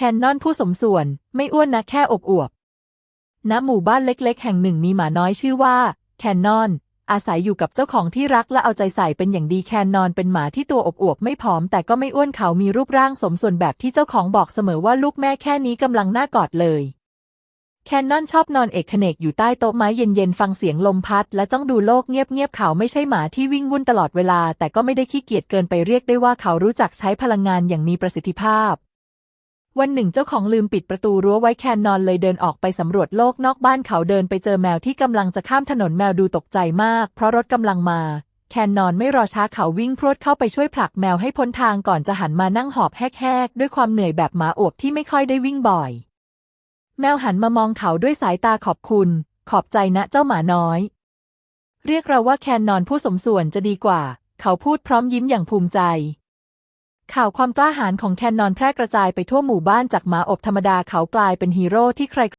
แคนนอนผู้สมส่วน ไม่อ้วนนะแค่อบอวบณหมู่บ้านเล็กๆ แห่งหนึ่งมีหมาน้อยชื่อว่า แคนนอน อาศัยอยู่กับเจ้าของที่รักและเอาใจใส่เป็นอย่างดีแคนนอนเป็นหมาที่ตัวอบอวบไม่ผอม แต่ก็ไม่อ้วนเขามีรูปร่างสมส่วนแบบที่เจ้าของบอกเสมอว่าลูกแม่แค่นี้กำลังน่ากอดเลยแคนนอนชอบนอนเอกเขนกอยู่ใต้โต๊ะไม้เย็นๆ ฟังเสียงลมพัด และจ้องดูโลกเงียบๆเขาไม่ใช่หมาที่วิ่งวุ่นตลอดเวลา แต่ก็ไม่ได้ขี้เกียจเกินไปเรียกได้ว่าเขารู้จักใช้พลังงานอย่างมีประสิทธิภาพ วันหนึ่งเจ้าของลืมปิดประตูรั้วไว้แคนนอนเลยเดินออกไปสำรวจโลกนอกบ้านเขาเดินไปเจอแมวที่กำลังจะข้ามถนนแมวดูตกใจมาก เพราะรถกำลังมา แคนนอนไม่รอช้าเขาวิ่งพรวดเข้าไปช่วยผลักแมวให้พ้นทางก่อนจะหันมานั่งหอบแหกๆ ด้วยความเหนื่อยแบบหมาอวบที่ไม่ค่อยได้วิ่งบ่อย แมวหันมามองเขาด้วยสายตาขอบคุณ ขอบใจนะเจ้าหมาน้อย เรียกเราว่าแคนนอนผู้สมส่วนจะดีกว่า เขาพูดพร้อมยิ้มอย่างภูมิใจ ข่าวความกล้าหาญของแคนนอนแพร่กระจายไปทั่วหมู่บ้านจากหมาอบธรรมดาเขากลายเป็นฮีโร่ที่ใคร